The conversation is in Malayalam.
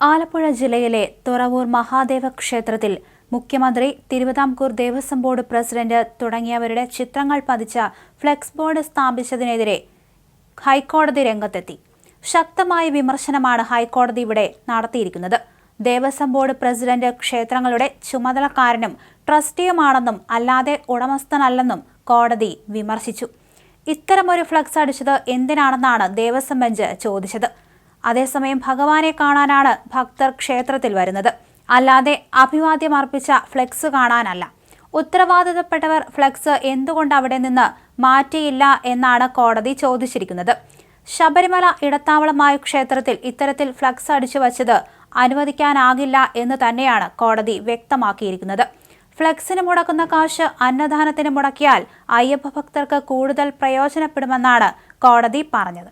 ആലപ്പുഴ ജില്ലയിലെ തുറവൂർ മഹാദേവ ക്ഷേത്രത്തിൽ മുഖ്യമന്ത്രി തിരുവിതാംകൂർ ദേവസ്വം ബോർഡ് പ്രസിഡന്റ് തുടങ്ങിയവരുടെ ചിത്രങ്ങൾ പതിച്ച ഫ്ലെക്സ് ബോർഡ് സ്ഥാപിച്ചതിനെതിരെ ഹൈക്കോടതി രംഗത്തെത്തി. ശക്തമായ വിമർശനമാണ് ഹൈക്കോടതി ഇവിടെ നടത്തിയിരിക്കുന്നത്. ദേവസ്വം ബോർഡ് പ്രസിഡന്റ് ക്ഷേത്രങ്ങളുടെ ചുമതലക്കാരനും ട്രസ്റ്റിയുമാണെന്നും അല്ലാതെ ഉടമസ്ഥനല്ലെന്നും കോടതി വിമർശിച്ചു. ഇത്തരമൊരു ഫ്ലക്സ് അടിച്ചത് എന്തിനാണെന്നാണ് ദേവസ്വം ബെഞ്ച് ചോദിച്ചത്. അതേസമയം ഭഗവാനെ കാണാനാണ് ഭക്തർ ക്ഷേത്രത്തിൽ വരുന്നത്. അല്ലാതെ അഭിവാദ്യം അർപ്പിച്ച ഫ്ലെക്സ് കാണാനല്ല. ഉത്തരവാദിത്തപ്പെട്ടവർ ഫ്ലെക്സ് എന്തുകൊണ്ട് അവിടെ നിന്ന് മാറ്റിയില്ല എന്നാണ് കോടതി ചോദിച്ചിരിക്കുന്നത്. ശബരിമല ഇടത്താവളമായ ക്ഷേത്രത്തിൽ ഇത്തരത്തിൽ ഫ്ലക്സ് അടിച്ചു വച്ചത് അനുവദിക്കാനാകില്ല എന്ന് തന്നെയാണ് കോടതി വ്യക്തമാക്കിയിരിക്കുന്നത്. ഫ്ലെക്സിന് മുടക്കുന്ന കാശ് അന്നദാനത്തിന് മുടക്കിയാൽ അയ്യപ്പ ഭക്തർക്ക് കൂടുതൽ പ്രയോജനപ്പെടുമെന്നാണ് കോടതി പറഞ്ഞത്.